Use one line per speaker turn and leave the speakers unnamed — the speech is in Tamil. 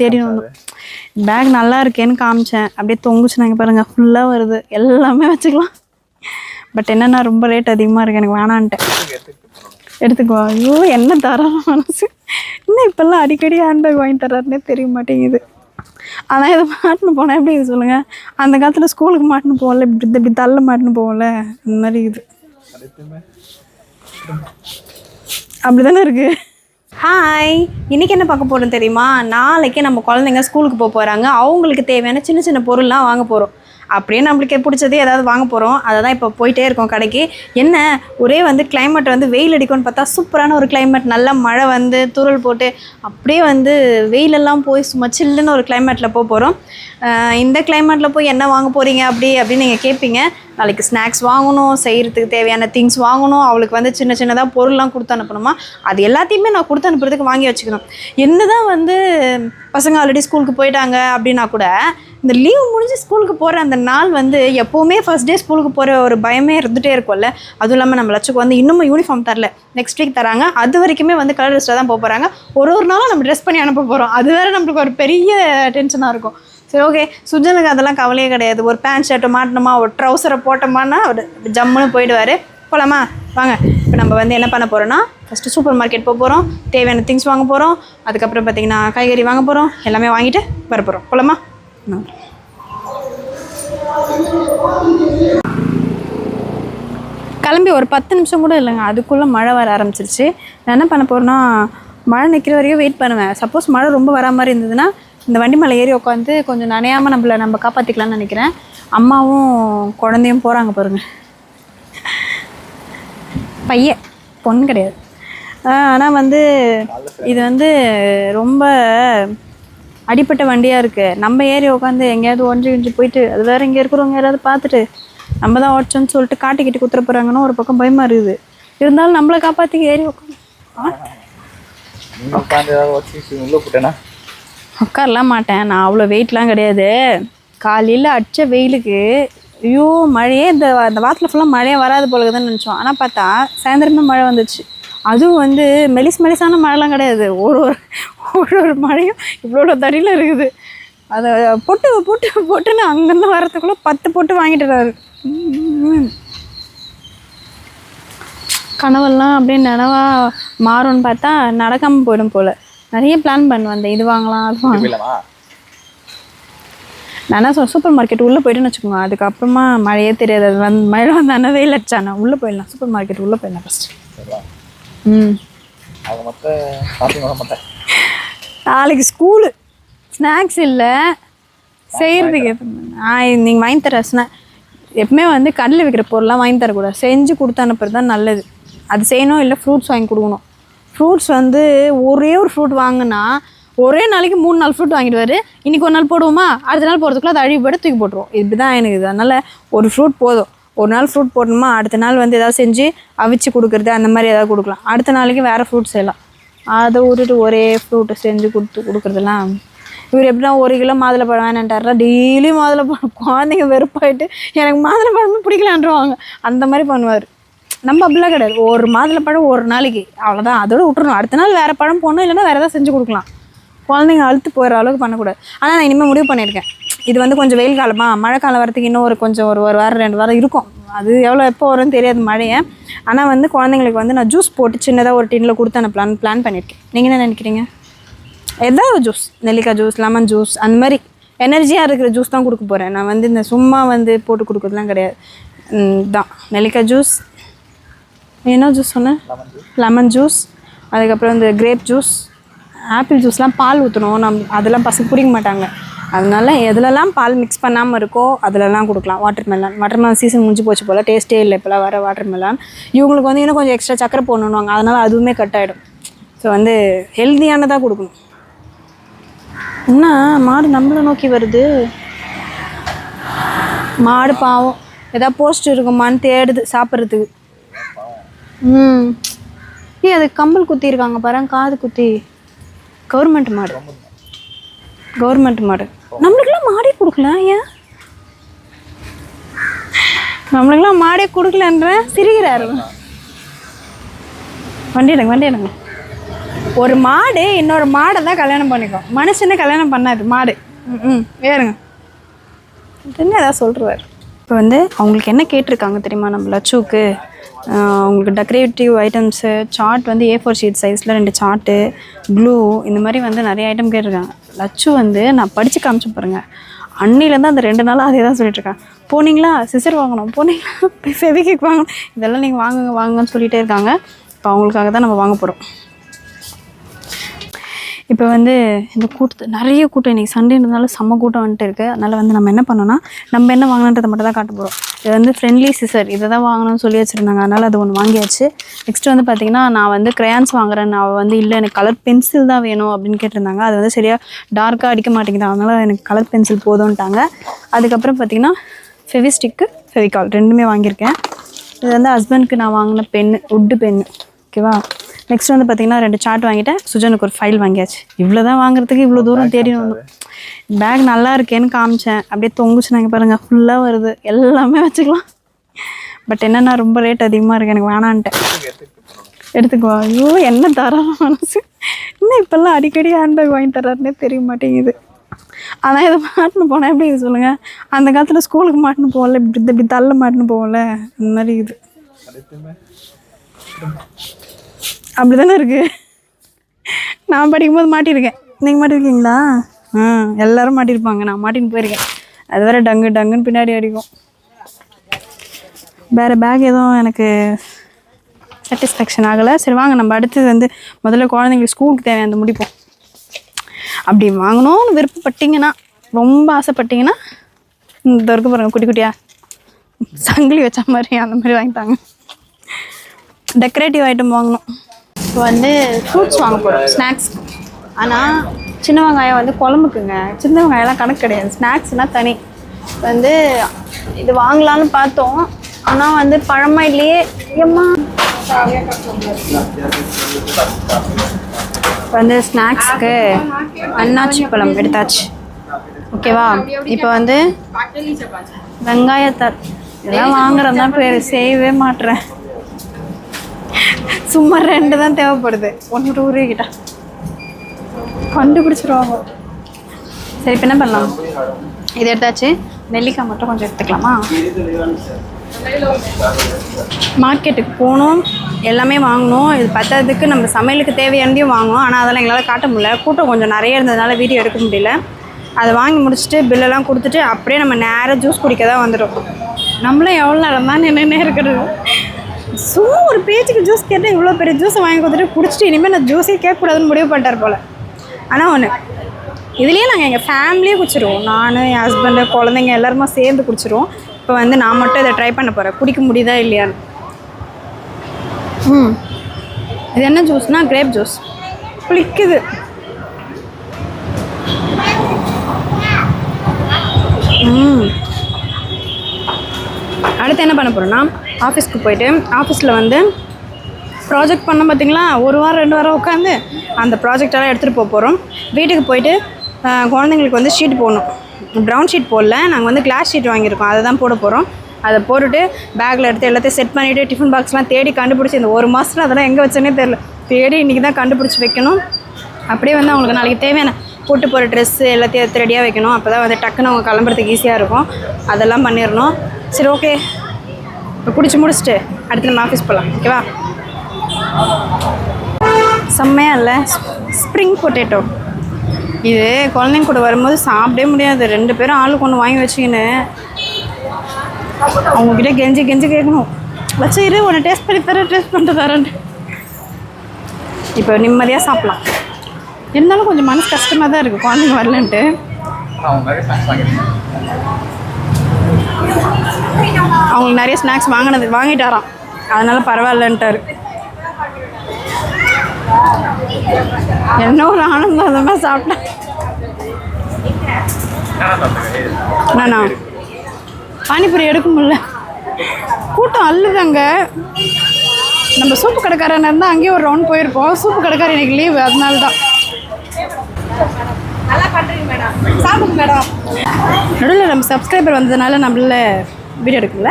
தேடி வந்தோம். பேக் நல்லா இருக்கேன்னு காமிச்சேன். அப்படியே தொங்குச்சுனாங்க பாருங்க. ஃபுல்லாக வருது. எல்லாமே வச்சுக்கலாம். பட் என்னன்னா ரொம்ப ரேட் அதிகமாக இருக்கு. எனக்கு வேணான்ட்டேன் எடுத்துக்குவா ஐயோ என்ன தரம் மனசு. இன்னும் இப்போல்லாம் அடிக்கடி ஹேண்ட்பேக் வாங்கி தர்றாருன்னே தெரிய மாட்டேங்குது. ஆனால் இதை மாட்டின்னு போனால் எப்படி இது சொல்லுங்கள் அந்த காலத்தில் ஸ்கூலுக்கு மாட்டின்னு போகல. இப்படி இப்படி தள்ள மாட்டின்னு போகல. அந்த மாதிரி இது. அப்படி தானே இருக்குது ஹாய் இன்றைக்கி என்ன பார்க்க போகிறோம் தெரியுமா? நாளைக்கு நம்ம குழந்தைங்க ஸ்கூலுக்கு போக போகிறாங்க அவங்களுக்கு தேவையான சின்ன சின்ன பொருள்லாம் வாங்க போகிறோம் அப்படியே நம்மளுக்கு பிடிச்சது ஏதாவது வாங்க போகிறோம் அதை தான் இப்போ போயிட்டே இருக்கோம் கடைக்கு. என்ன ஒரே வந்து கிளைமேட் வந்து வெயில் அடிக்கும்னு பார்த்தா சூப்பரான ஒரு கிளைமேட் நல்ல மழை வந்து துருள் போட்டு அப்படியே வந்து வெயிலெல்லாம் போய் சும்மா சில்லுன்னு ஒரு கிளைமேட்டில் போக போகிறோம் இந்த கிளைமேட்டில் போய் என்ன வாங்க போகிறீங்க அப்படி அப்படின்னு நீங்கள் கேட்பீங்க நாளைக்கு ஸ்நாக்ஸ் வாங்கணும் செய்கிறதுக்கு தேவையான திங்ஸ் வாங்கணும். அவளுக்கு வந்து சின்ன சின்னதாக பொருள்லாம் கொடுத்து அனுப்பணுமா? அது எல்லாத்தையுமே நான் கொடுத்து அனுப்புறதுக்கு வாங்கி வச்சுக்கணும். என்ன தான் வந்து பசங்க ஆல்ரெடி ஸ்கூலுக்கு போயிட்டாங்க அப்படின்னா கூட இந்த லீவ் முடிஞ்சு ஸ்கூலுக்கு போகிற அந்த நாள் வந்து எப்போவுமே ஃபர்ஸ்ட் டே ஸ்கூலுக்கு போகிற ஒரு பயமே இருந்துகிட்டே இருக்கும்ல. அதுவும் இல்லாமல் நம்ம லட்சுக்கு வந்து இன்னமும் யூனிஃபார்ம் தரல. நெக்ஸ்ட் வீக் தராங்க. அது வரைக்குமே வந்து கலர் ட்ரெஸ்ஸில் தான் போக போகிறாங்க ஒரு ஒரு நாளும் நம்ம ட்ரெஸ் பண்ணி அனுப்ப போகிறோம் அது வேறு நம்மளுக்கு ஒரு பெரிய டென்ஷனாக இருக்கும். சரி ஓகே சுஜனுக்கு அதெல்லாம் கவலையே கிடையாது. ஒரு பேண்ட் ஷர்ட்டை மாட்டினோமா ஒரு ட்ரௌசரை போட்டோமான்னா அவர் ஜம்முன்னு போயிடுவார். போகலாமா வாங்க. இப்போ நம்ம வந்து என்ன பண்ண போகிறோன்னா ஃபஸ்ட்டு சூப்பர் மார்க்கெட் போக போகிறோம் தேவையான திங்ஸ் வாங்க போகிறோம் அதுக்கப்புறம் பார்த்திங்கன்னா காய்கறி வாங்க போகிறோம் எல்லாமே வாங்கிட்டு வர போகிறோம் போகலாமா கிளம்பி ஒரு பத்து நிமிஷம் கூட இல்லைங்க. அதுக்குள்ளே மழை வர ஆரம்பிச்சிருச்சு. நான் என்ன பண்ண போகிறேன்னா மழை நிற்கிற வரைக்கும் வெயிட் பண்ணுவேன். சப்போஸ் மழை ரொம்ப வரா மாதிரி இருந்ததுன்னா இந்த வண்டி மேலே ஏறி உட்காந்து கொஞ்சம் நனையாமல் நம்மளை நம்ம காப்பாற்றிக்கலாம்னு நினைக்கிறேன். அம்மாவும் குழந்தையும் போகிறாங்க பாருங்க. பையன் பொண்ணு கிடையாது. ஆனால் வந்து இது வந்து ரொம்ப அடிப்பட்ட வண்டியாக இருக்குது நம்ம ஏறி உட்காந்து எங்கேயாவது ஒன்றி ஒன்றி போயிட்டு அது வேறு இங்கே இருக்கிறவங்க யாராவது பார்த்துட்டு நம்ம தான் ஓடிச்சோன்னு சொல்லிட்டு காட்டிக்கிட்டு குத்துற போகிறாங்கன்னு ஒரு பக்கம் பயமாக இருக்குது. இருந்தாலும் நம்மளை காப்பாற்றி ஏறி உட்காந்து உட்காரலாம் மாட்டேன். நான் அவ்வளோ வெயிட்லாம் கிடையாது. காலையில் அடிச்ச வெயிலுக்கு ஐயோ மழையே இந்த அந்த வாரத்தில் ஃபுல்லாக மழையே வராது போலகுதுன்னு நினச்சோம். ஆனால் பார்த்தா சாயந்தரமே மழை வந்துச்சு. அதுவும் வந்து மெலிஸ் மெலிசான மழைலாம் கிடையாது. ஒரு ஒரு ஒரு ஒரு மழையும் இவ்வளோ தடியில் இருக்குது. அதை பொட்டு பொட்டு பொட்டுன்னு அங்கேருந்து வரத்துக்குள்ளே பத்து பொட்டு வாங்கிட்டுறாரு. கனவெல்லாம் அப்படியே நனவா மாறும்னு பார்த்தா நடக்காமல் போயிடும் போல். நிறைய பிளான் பண்ணுவேன் அந்த இது வாங்கலாம் அது வாங்கலாம். நான் சூப்பர் மார்க்கெட் உள்ளே போயிட்டுன்னு வச்சுக்கோங்க. அதுக்கப்புறமா மழையே தெரியாது. அது வந்து மழை வந்தானே வெயில் அடிச்சானா உள்ளே போயிடலாம். சூப்பர் மார்க்கெட் உள்ளே போயிடலாம் ஃபஸ்ட்டு
சரிவா
ம்.
அவங்க மொத்தம் ஷாப்பிங் வர மாட்டேன்.
நாளைக்கு ஸ்கூலு ஸ்நாக்ஸ் இல்லை. செய்கிறதுக்கு நீங்கள் வாங்கி தர ஸ்நா எப்பவுமே வந்து கடையில் விற்கிற பொருள்லாம் வாங்கி தரக்கூடாது செஞ்சு கொடுத்து அனுப்புறது தான் நல்லது. அது செய்யணும் இல்லை ஃப்ரூட்ஸ் வாங்கி கொடுக்கணும். ஃப்ரூட்ஸ் வந்து ஒரே ஒரு ஃப்ரூட் வாங்கினா ஒரே நாளைக்கு மூணு நாள் ஃப்ரூட் வாங்கிடுவார். இன்றைக்கி ஒரு நாள் போடுவோமா? அடுத்த நாள் போகிறதுக்குள்ள அது அழுவி போய்ட்டு தூக்கி போட்டுருவோம். இப்படி தான் எனக்கு இது. அதனால் ஒரு ஃப்ரூட் போதும். ஒரு நாள் ஃப்ரூட் போடணுமா? அடுத்த நாள் வந்து ஏதாவது செஞ்சு அவிச்சு கொடுக்குறது அந்த மாதிரி ஏதாவது கொடுக்கலாம். அடுத்த நாளைக்கு வேறு ஃப்ரூட் செய்யலாம். அதை விட்டுட்டு ஒரே ஃப்ரூட்டு செஞ்சு கொடுத்து கொடுக்குறதுலாம் இவர் எப்படின்னா ஒரு கிலோ மாதுளப்பழம் வேணான்ட்டாரா டெய்லி மாதுளப்பழம் குழந்தைங்க வெறுப்பாயிட்டு எனக்கு மாதுளப்பழமே பிடிக்கலான்றவாங்க. அந்த மாதிரி பண்ணுவார். நம்ம அப்படிலாம் கிடையாது. ஒரு மாதுளப்பழம் ஒரு நாளைக்கு. அவ்வளோதான் அதோட விட்டுறணும். அடுத்த நாள் வேறு பழம் போடணும் இல்லைன்னா வேறு எதாவது செஞ்சு கொடுக்கலாம். குழந்தைங்க அழுத்து போகிற அளவுக்கு பண்ணக்கூடாது. ஆனால் நான் இனிமேல் முடிவு பண்ணியிருக்கேன். இது வந்து கொஞ்சம் வெயில் காலமா மழை காலம் வரத்துக்கு இன்னும் ஒரு கொஞ்சம் ஒரு ஒரு வாரம் ரெண்டு வாரம் இருக்கும். அது எவ்வளோ எப்போ வரும்னு தெரியாது மழையை. ஆனால் வந்து குழந்தைங்களுக்கு வந்து நான் ஜூஸ் போட்டு சின்னதாக ஒரு டின்னில் கொடுத்து அனுப்பலான்னு பிளான் பண்ணியிருக்கேன் நீங்கள் என்ன நினைக்கிறீங்க? ஏதாவது ஜூஸ் நெல்லிக்காய் ஜூஸ் லெமன் ஜூஸ் அந்த மாதிரி எனர்ஜியாக இருக்கிற ஜூஸ் தான் கொடுக்க போகிறேன் நான் வந்து இந்த சும்மா வந்து போட்டு கொடுக்குறதுலாம் கிடையாது. தான் நெல்லிக்காய் ஜூஸ் என்ன ஜூஸ் சொன்னேன் லெமன் ஜூஸ் அதுக்கப்புறம் இந்த கிரேப் ஜூஸ் ஆப்பிள் ஜூஸ்லாம் பால் ஊற்றணும் நம் அதெல்லாம் பசங்க குடிக்க மாட்டாங்க. அதனால எதுலலாம் பால் மிக்ஸ் பண்ணாமல் இருக்கோ அதிலலாம் கொடுக்கலாம். Watermelon watermelon season முடிஞ்சு போச்சு போல் டேஸ்ட்டே இல்லை இப்போலாம் வர வாட்டர் மெலன் இவங்களுக்கு வந்து இன்னும் கொஞ்சம் எக்ஸ்ட்ரா சக்கரை போடணுவாங்க அதனால் அதுவுமே கட் ஆகிடும் ஸோ வந்து ஹெல்த்தியானதாக கொடுக்கணும். என்ன மாடு நம்மளை நோக்கி வருது? மாடு பாவம். ஏதாவது போஸ்ட் இருக்குமான்னு தேடுது சாப்பிட்றதுக்கு. ம். ஏ அது கம்பல் குத்தி இருக்காங்க பாரு காது குத்தி. கவர்மெண்ட் மாடு. கவர்மெண்ட் மாடு. நம்மளுக்கெல்லாம் மாடே கொடுக்கல ஏன்? நம்மளுக்கெல்லாம் மாடே கொடுக்கலன்ற சிரிக்கிறாரு. வண்டி எடுங்க வண்டி எடுங்க. ஒரு மாடு இன்னொரு மாடை தான் கல்யாணம் பண்ணிக்கும். மனுஷனை கல்யாணம் பண்ணாது மாடு. ம் வேறுங்க என்ன ஏதாவது சொல்கிறார் இப்போ வந்து அவங்களுக்கு என்ன கேட்டிருக்காங்க தெரியுமா நம்ம சூக்கு உங்களுக்கு அவங்களுக்கு டெக்கரேட்டிவ் ஐட்டம்ஸு சார்ட் வந்து ஏ ஃபோர் ஷீட் சைஸில் ரெண்டு சார்ட்டு க்ளூ இந்த மாதிரி வந்து நிறைய ஐட்டம் கேட்டிருக்காங்க. லட்சு வந்து நான் படித்து காமிச்சு பாருங்க. அன்னிலேருந்து அந்த ரெண்டு நாளாக அதே தான் சொல்லிட்டுருக்கேன் போனீங்களா? சிசர் வாங்கணும். போனீங்களா? ஃபெவிகிக் வாங்கணும். இதெல்லாம் நீங்கள் வாங்குங்க வாங்குங்கன்னு சொல்லிகிட்டே இருக்காங்க. இப்போ அவங்களுக்காக தான் நம்ம வாங்க போகிறோம் இப்போ வந்து இந்த கூட்டத்து நிறைய கூட்டம் இன்றைக்கி சண்டேன்றதுனால செம்ம கூட்டம் வந்துட்டு இருக்குது அதனால் வந்து நம்ம என்ன பண்ணோன்னா நம்ம என்ன வாங்கணுன்றதை மட்டும் தான் காட்ட போகிறோம் இது வந்து ஃப்ரெண்ட்லி சிசர் இதை தான் வாங்கணும்னு சொல்லி வச்சுருந்தாங்க. அதனால் அது ஒன்று வாங்கியாச்சு. நெக்ஸ்ட் வந்து பார்த்திங்கன்னா நான் வந்து க்ரையான்ஸ் வாங்குறேன். நான் வந்து இல்லை எனக்கு கலர் பென்சில் தான் வேணும் அப்படின்னு கேட்டிருந்தாங்க. அது வந்து சரியாக டார்க்காக அடிக்க மாட்டேங்குது. அதனால் எனக்கு கலர் பென்சில் போதும்ன்ட்டாங்க அதுக்கப்புறம் பார்த்திங்கன்னா ஃபெவிஸ்டிக்கு ஃபெவிகால் ரெண்டுமே வாங்கியிருக்கேன். இது வந்து ஹஸ்பண்ட்க்கு நான் வாங்கின பென்னு உட்டு பென்னு ஓகேவா நெக்ஸ்ட் வந்து பார்த்தீங்கன்னா ரெண்டு சார்ட் வாங்கிட்டேன். சுஜனுக்கு ஒரு ஃபைல் வாங்கியாச்சு. இவ்வளோ தான் வாங்குறதுக்கு இவ்வளோ தூரம் தேடி வந்தோம் பேக் நல்லா இருக்கேன்னு காமிச்சேன். அப்படியே தொங்குச்சுனாங்க பாருங்கள் ஃபுல்லாக வருது. எல்லாமே வச்சுக்கலாம். பட் என்னென்னா ரொம்ப ரேட் அதிகமாக இருக்குது எனக்கு வேணான்ட்டேன். எடுத்துக்கோ. ஐயோ என்ன தரம் மனசு. இன்னும் இப்போல்லாம் அடிக்கடி ஹேண்ட்பேக் வாங்கி தர்றாருன்னே தெரிய மாட்டேங்குது. ஆனால் இதை மாட்டின்னு போனால் எப்படி இது சொல்லுங்கள் அந்த காலத்தில் ஸ்கூலுக்கு மாட்டின்னு போகல. இப்படி இப்படி தள்ள மாட்டின்னு போகல. இந்த மாதிரி இது. அப்படி தானே இருக்குது நான் படிக்கும்போது மாட்டியிருக்கேன். நீங்கள் மாட்டிருக்கீங்களா? ஆ எல்லோரும் மாட்டியிருப்பாங்க. நான் மாட்டின்னு போயிருக்கேன். அது வேறு டங்கு டங்குன்னு பின்னாடி அடிக்கும். வேறு பேக் எதுவும் எனக்கு சாட்டிஸ்ஃபேக்ஷன் ஆகலை. சரி வாங்க நம்ம அடுத்தது வந்து முதல்ல குழந்தைங்களுக்கு ஸ்கூலுக்கு தேவையானது முடிப்போம். அப்படி வாங்கணும்னு விருப்பப்பட்டீங்கன்னா ரொம்ப ஆசைப்பட்டீங்கன்னா இந்த இருக்கு பாருங்கள் குட்டி குட்டியாக சங்கிலி வச்ச மாதிரி அந்த மாதிரி வாங்கிட்டாங்க டெக்கரேட்டிவ் ஐட்டம் வாங்கணும். இப்போ வந்து ஃப்ரூட்ஸ் வாங்க போகிறோம் ஸ்நாக்ஸ் ஆனால் சின்ன வெங்காயம் வந்து குழம்புக்குங்க. சின்ன வெங்காயம்லாம் கணக்கு கிடையாது. ஸ்நாக்ஸ்னால் தனி. வந்து இது வாங்கலாம்னு பார்த்தோம். ஆனால் வந்து பழமா இல்லையே? ஏம்மா? இப்போ வந்து ஸ்நாக்ஸ்க்கு அன்னாச்சி பழம் எடுத்தாச்சு. ஓகேவா? இப்போ வந்து வெங்காயத்தை இதெல்லாம் வாங்குறதா பேர் செய்யவே மாட்டுறேன் சும்மா ரெண்டு தான் தேவைப்படுது. ஒன்று டூ கிட்ட. கண்டுபிடிச்சிருவாங்க. சரி இப்போ என்ன பண்ணலாம்? இது எடுத்தாச்சு. நெல்லிக்காய் மட்டும் கொஞ்சம் எடுத்துக்கலாமா? மார்க்கெட்டுக்கு போகணும். எல்லாமே வாங்கணும். இது பத்தாததுக்கு நம்ம சமையலுக்கு தேவையானதையும் வாங்கணும். ஆனால் அதெல்லாம் எங்களால் காட்ட முடியல. கூட்டம் கொஞ்சம் நிறைய இருந்ததுனால வீடியோ எடுக்க முடியல. அதை வாங்கி முடிச்சுட்டு பில்லெல்லாம் கொடுத்துட்டு அப்படியே நம்ம நேராக ஜூஸ் குடிக்க தான் வந்துடும் நம்மளும் எவ்வளோ நேரம் தான் நின்று இருக்கிறது சும்மா ஒரு பேச்சுக்கு ஜூஸ் கேட்டால் இவ்வளோ பெரிய ஜூஸை வாங்கி கொடுத்துட்டு குடிச்சிட்டு இனிமேல் நான் ஜூஸே கேட்கக்கூடாதுன்னு முடிவு பண்ணிட்டார் போல். ஆனால் ஒன்று இதுலேயே நாங்கள் எங்கள் ஃபேமிலியே குடிச்சிருவோம். நான் என் ஹஸ்பண்டு குழந்தைங்க எல்லாருமே சேர்ந்து குடிச்சிருவோம். இப்போ வந்து நான் மட்டும் இதை ட்ரை பண்ண போகிறேன் குடிக்க முடியுதா இல்லையான்னு. ம். இது என்ன ஜூஸ்னால் கிரேப் ஜூஸ் புளிக்குது. ம். அடுத்து என்ன பண்ண போகிறோன்னா ஆஃபீஸ்க்கு போயிட்டு ஆஃபீஸில் வந்து ப்ராஜெக்ட் பண்ண பார்த்தீங்களா ஒரு வாரம் ரெண்டு வாரம் உட்காந்து அந்த ப்ராஜெக்டெல்லாம் எடுத்துகிட்டு போக போகிறோம் வீட்டுக்கு போயிட்டு குழந்தைங்களுக்கு வந்து ஷீட் போடணும். ப்ரௌன் ஷீட் போடல. நாங்கள் வந்து கிளாஸ் ஷீட் வாங்கியிருக்கோம். அதை தான் போட போகிறோம் அதை போட்டுட்டு பேக்கில் எடுத்து எல்லாத்தையும் செட் பண்ணிவிட்டு டிஃபன் பாக்ஸ்லாம் தேடி கண்டுபிடிச்சி இந்த ஒரு மாதத்தில் அதெல்லாம் எங்கே வச்சேனே தெரில தேடி இன்றைக்கி தான் கண்டுபிடிச்சி வைக்கணும். அப்படியே வந்து அவங்களுக்கு நாளைக்கு தேவையான போட்டு போகிற ட்ரெஸ்ஸு எல்லாத்தையும் எடுத்து ரெடியாக வைக்கணும். அப்போ தான் வந்து டக்குன்னு அவங்க கிளம்புறதுக்கு ஈஸியாக இருக்கும். அதெல்லாம் பண்ணிடணும். சரி ஓகே குடிச்சு முடிச்சுட்டு அடுத்து நம்ம ஆஃபீஸ் போகலாம் ஓகேவா செம்மையா இல்லை? ஸ்ப்ரிங் பொட்டேட்டோ இது குழந்தைங்க கூட வரும்போது சாப்பிடவே முடியாது. ரெண்டு பேரும் ஆளுக்கு ஒன்று வாங்கி வச்சுக்கின்னு. அவங்கக்கிட்ட கெஞ்சி கெஞ்சி கேட்கணும். வச்சு இரு உன்னை டேஸ்ட் பண்ணி தரேன் டேஸ்ட் பண்ணிட்டு தரேன்ட்டு இப்போ நிம்மதியாக சாப்பிட்லாம். இருந்தாலும் கொஞ்சம் மனசு கஷ்டமாக தான் இருக்குது குழந்தைங்க வரலன்ட்டு
அவங்க நிறைய ஸ்நாக்ஸ் வாங்கிருக்கேன்
அவங்களுக்கு நிறைய ஸ்நாக்ஸ் வாங்கினது வாங்கிட்டாராம். அதனால பரவாயில்லன்ட்டாரு. என்ன ஒரு ஆனந்தம் அந்த மாதிரி சாப்பிட்டேன் அண்ணா பானிபூரி எடுக்க முடியல கூட்டம் அள்ளுதாங்க. நம்ம சூப்பு கடைக்காரன் இருந்தால் அங்கேயே ஒரு ரவுண்ட் போயிருப்போம். சூப்பு கடைக்காரன் இன்னைக்கு லீவு அதனால தான் மேடம் சாப்பிடுங்க மேடம் நடுவில் நம்ம சப்ஸ்கிரைபர் வந்ததுனால நம்மள வீடியோ எடுக்கல.